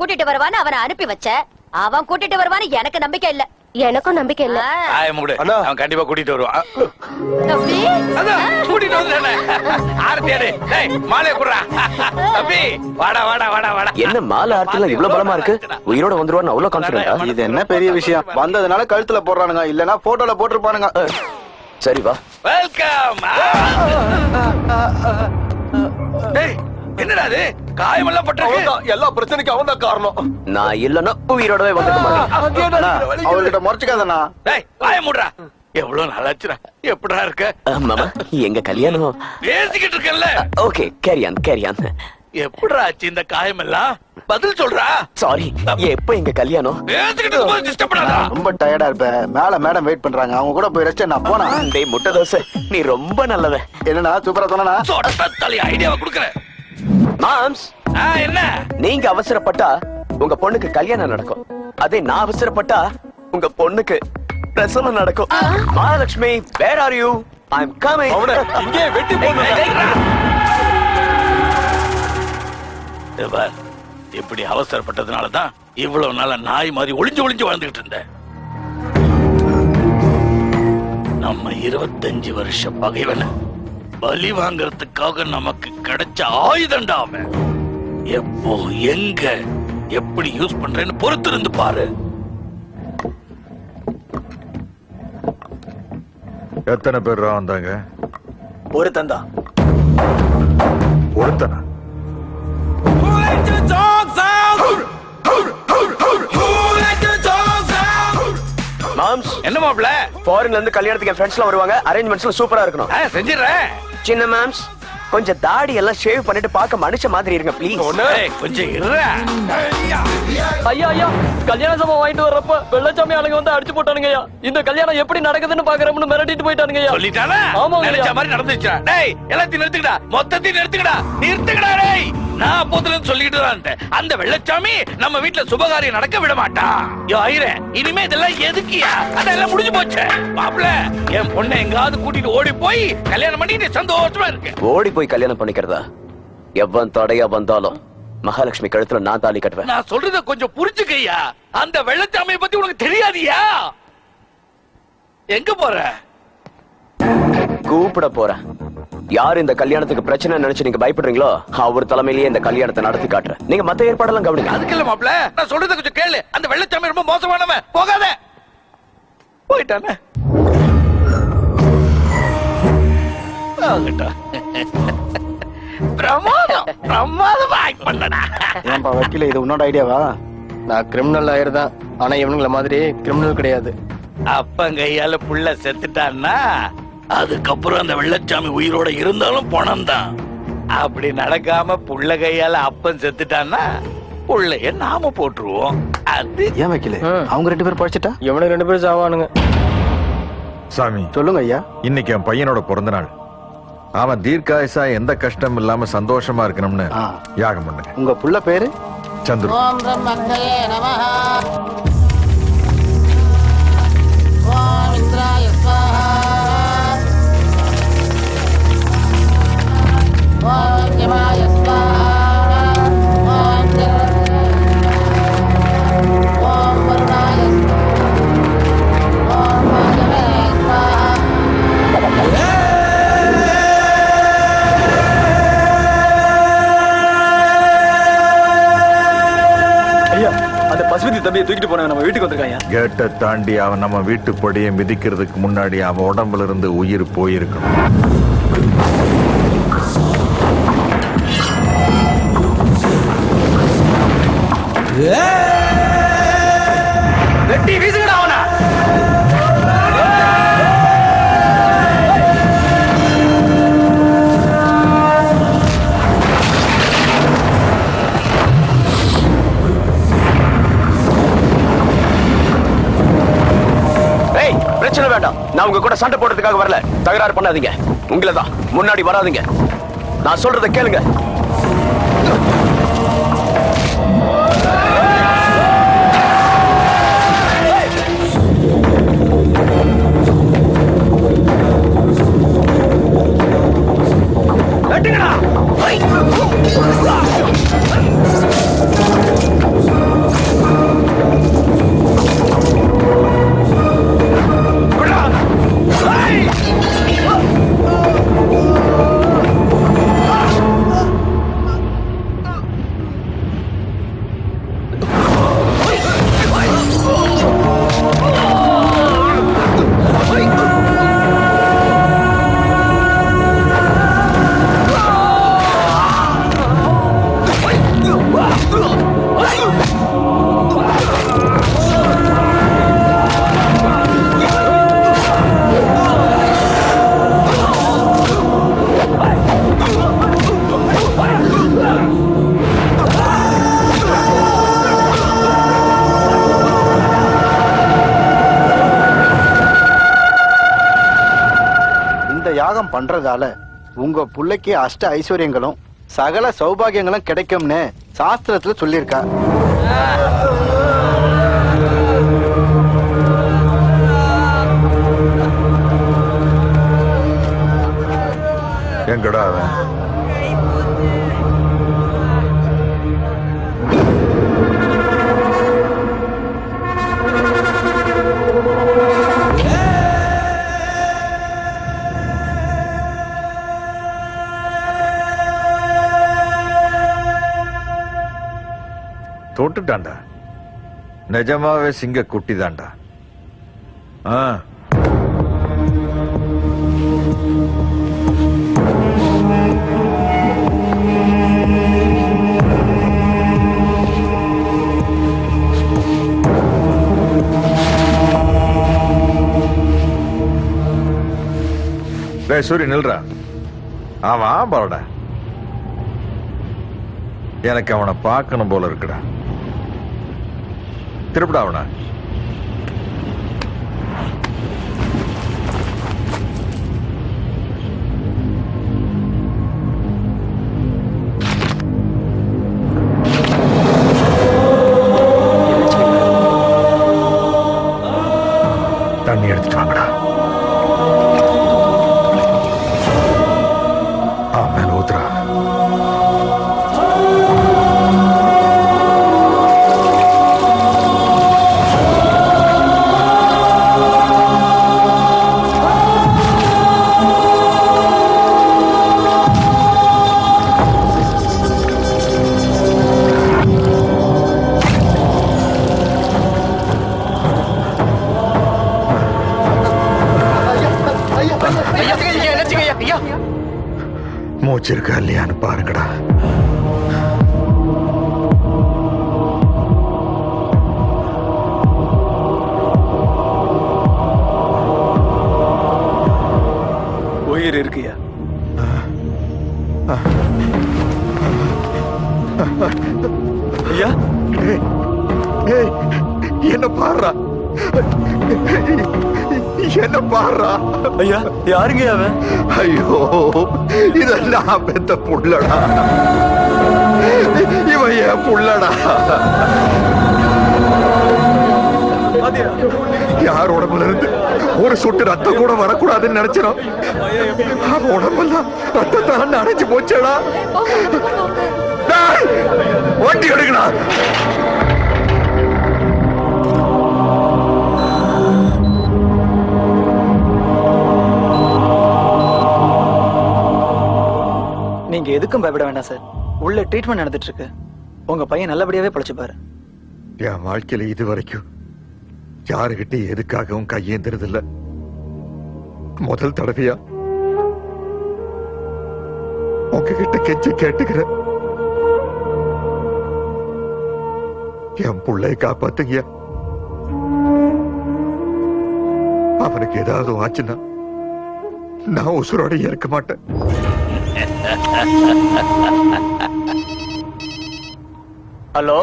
கூட்டிட்டு வருவான்னு அவனை அனுப்பி வச்ச. அவன் கூட்டிட்டு வருவான்னு எனக்கு நம்பிக்கை இல்ல. எனக்கும் நம்பிக்கை இல்ல. அவன் கண்டிப்பா கூட்டிட்டு வருவான். தம்பி. அதான் கூட்டிட்டு வந்துட்டானே ஆரத்தி எடு டேய் மாலைய குடுறா. தம்பி வாடா வாடா வாடா வாடா. என்ன மாலை ஆர்த்தில இவ்வளவு பலமா இருக்கு? உயிரோட வந்துருவான்னு அவ்வளவு கான்பிடண்டா இது என்ன பெரிய விஷயம்? வந்ததுனால கழுத்துல போடுறானுங்க. இல்லனா போட்டோல போட்டிருப்பானுங்க. சரி வா. வெல்கம் என்னடா இது? காயமெல்லாம் பட்டிருக்கு. எல்லா பிரச்சனைக்கும் அவன் தான் காரணம். நான் இல்லன்னா உயிரோடவே வந்துக்க மாட்டேன். அவர்கிட்ட முறைச்சுக்காதண்ணா. டேய் வாய மூடுறா. எவ்வளவு நல்லாச்சுடா எப்படிடா இருக்க? மாமா எங்க கல்யாணம்? பேசிக்கிட்டு இருக்கல்ல ஓகே கேரியான் கேரியான் எப்படிடா ஆச்சு இந்த காயமெல்லாம் பதில் சொல்றா. சாரி எப்ப எங்க கல்யாணம்? ரொம்ப டயர்டா இருப்ப. மேல மேடம் வெயிட் பண்றாங்க. அவங்க கூட போய் ரெஸ்ட் நான் போனா. டேய் முட்டை தோசை. நீ ரொம்ப நல்லவன். என்னண்ணா சூப்பரா சொன்னா ஐடியாவை குடுக்குறேன். மாம்ஸ். என்ன? நீங்க அவசரப்பட்டா உங்க பொண்ணுக்கு கல்யாணம் நடக்கும். அதே நான் அவசரப்பட்டா உங்க பொண்ணுக்கு பிரசவம் நடக்கும். Mahalakshmi where are you I am coming இங்கே வெட்டி பார், இப்படி அவசரப்பட்டதுனாலதான் இவ்வளவு நாளா நாய் மாதிரி ஒளிஞ்சு ஒளிஞ்சு வாழ்ந்துகிட்டு இருந்தேன். நம்ம இருபத்தஞ்சு வருஷ பகைவன. பலி வாங்கறதுக்காக நமக்கு கிடைச்ச ஆயுதண்டா அவன். எப்போ எங்க எப்படி யூஸ் பண்றேன்னு பொறுத்து இருந்து பாரு. எத்தனை பேர் வந்தாங்க? ஒரு தந்தா ஒருத்தனா மாம்ஸ். என்ன மாப்ள ஃபாரின்ல இருந்து கல்யாணத்துக்கு என் ஃப்ரெண்ட்ஸ்லாம் வருவாங்க. அரேஞ்ச்மெண்ட்ஸ்லாம் சூப்பரா இருக்கணும். செஞ்சிடறேன். சின்ன மேம்ஸ் கொஞ்சம் தாடி எல்லாம் ஷேவ் பண்ணிட்டு பார்க்க மனுஷ மாதிரி இருங்க ப்ளீஸ் ஏய், கொஞ்சம். ஐயா. ஐயா கல்யாண சம்பவம் வாங்கிட்டு வர்றப்ப வெள்ளச்சாமி ஆளுங்க வந்து அடிச்சு போட்டானுங்க ஐயா. இந்த கல்யாணம் எப்படி நடக்குதுன்னு பாக்குறோம்னு மிரட்டிட்டு போயிட்டானுங்க ஐயா. சொல்லிட்டானா? ஐயா. நினைச்ச மாதிரி நடந்துச்சா? டேய் எல்லாத்தையும் நிறுத்துக்கடா மொத்தத்தையும் நிறுத்துக்கடா நிறுத்துக்கடா டேய். நான் அப்போதுல இருந்து சொல்லிட்டு தான். அந்த வெள்ளச்சாமி நம்ம வீட்ல சுபகாரியம் நடக்க விட மாட்டான் யோ ஐரே இனிமே இதெல்லாம் எதுக்கியா? அதெல்லாம் முடிஞ்சு போச்சு. மாப்ள என் பொண்ணை எங்காவது கூட்டிட்டு ஓடி போய் கல்யாணம் பண்ணிட்டு சந்தோஷமா இருக்கு. ஓடி போய் கல்யாணம் பண்ணிக்கிறதா? எவன் தடையா வந்தாலும் மகாலட்சுமி கழுத்துல நான் தாலி கட்டுவேன். நான் சொல்றத கொஞ்சம் புரிஞ்சுக்கய்யா அந்த வெள்ளச்சாமியை பத்தி உனக்கு தெரியாதியா? எங்க போற? கூப்பிட போறேன். யார் இந்த கல்யாணத்துக்கு பிரச்சனை நினைச்சு நீங்க பயப்படுறீங்களோ அவர் தலைமையிலேயே இந்த கல்யாணத்தை நடத்தி காட்டுறேன். நீங்க மத்த ஏற்பாடெல்லாம் கவனிங்க. அதுக்கு இல்ல மாப்ள நான் சொல்றத கொஞ்சம் கேளு. அந்த வெள்ளச்சாமி ரொம்ப மோசமானவன். போகாத. போயிட்டானே. பிரமாதம். பிரமாதமா ஆக்ட் பண்ணடா. ஏன்பா வக்கீல இது உன்னோட ஐடியாவா? நான் கிரிமினல் ஆயிருதான் ஆனா இவனுங்கள மாதிரி கிரிமினல் கிடையாது. அப்பன் கையால புள்ள செத்துட்டான்னா அதுக்கப்புறம் அந்த வெள்ளச்சாமி உயிரோட இருந்தாலும் பணம் தான் அப்படி நடக்காம புள்ள கையால அப்பன் செத்துட்டான்னா புள்ளைய நாம போட்டுருவோம். அது ஏன் வக்கீல? அவங்க ரெண்டு பேரும் படிச்சுட்டா இவனுக்கு ரெண்டு பேரும் சாவானுங்க. சாமி. சொல்லுங்க ஐயா. இன்னைக்கு என் பையனோட பிறந்த நாள் அவன் தீர்க்காயசா எந்த கஷ்டம் இல்லாம சந்தோஷமா இருக்கணும்னு ஆ. யாகம் பண்ணுங்க. உங்க புள்ள பேரு? சந்துரு. பசுபதி தம்பியை தூக்கிட்டு போனவன் நம்ம வீட்டுக்கு வந்திருக்காங்க கேட்டை தாண்டி அவன் நம்ம வீட்டு படியை மிதிக்கிறதுக்கு முன்னாடி அவன் உடம்புல இருந்து உயிர் போயிருக்கணும். வெட்டி வீசுங்கடா அவன. ஏய் பிரச்சனை வேண்டாம். நான் உங்க கூட சண்டை போடுறதுக்காக வரல. தகராறு பண்ணாதீங்க. உங்களை தான் முன்னாடி வராதீங்க. நான் சொல்றதை கேளுங்க. வெட்டுங்கடா. பண்றதால உங்க புள்ளைக்கு அஷ்ட ஐஸ்வர்யங்களும் சகல சௌபாகியங்களும் கிடைக்கும்னு சாஸ்திரத்துல சொல்லியிருக்கா. எங்கடா அவன்? தொட்டுட்டான்டா நிஜமாவே சிங்க குட்டி தான்டா ஆ டேய் சூரி நில்றா அவன் பரடா எனக்கு அவனை பார்க்கணும் போல இருக்குடா திருப்பிடா மூச்சு இருக்கா இல்லையான்னு பாருங்கடா. உயிர் இருக்குயா? ஐயா? என்ன பாடுறா? என்ன பாடுறா ஐயா யாருங்க அவன்? ஐயோ இதெல்லாம் பெத்த புள்ளடா. இவன் என் புள்ளடா. யார் உடம்புல இருந்து ஒரு சொட்டு ரத்தம் கூட வரக்கூடாதுன்னு நினைச்சிடும் அவன் உடம்பெல்லாம் ரத்தத்தால அடைஞ்சு போச்சேடா. நீங்க எதுக்கும் பயப்பட வேண்டாம் சார் உள்ள ட்ரீட்மெண்ட் நடந்துட்டு இருக்கு உங்க பையன் நல்லபடியாவே பழச்சுப்பாரு. என் வாழ்க்கையில இது வரைக்கும் யாருகிட்ட எதுக்காகவும் கையேந்திரதில்ல முதல் தடவையா உங்ககிட்ட கெஞ்சி கேட்டுக்கிறேன். என் புள்ளைய காப்பாத்துங்க. அவனுக்கு ஏதாவது ஆச்சுன்னா நான் உசுரோட இருக்க மாட்டேன். ஹலோ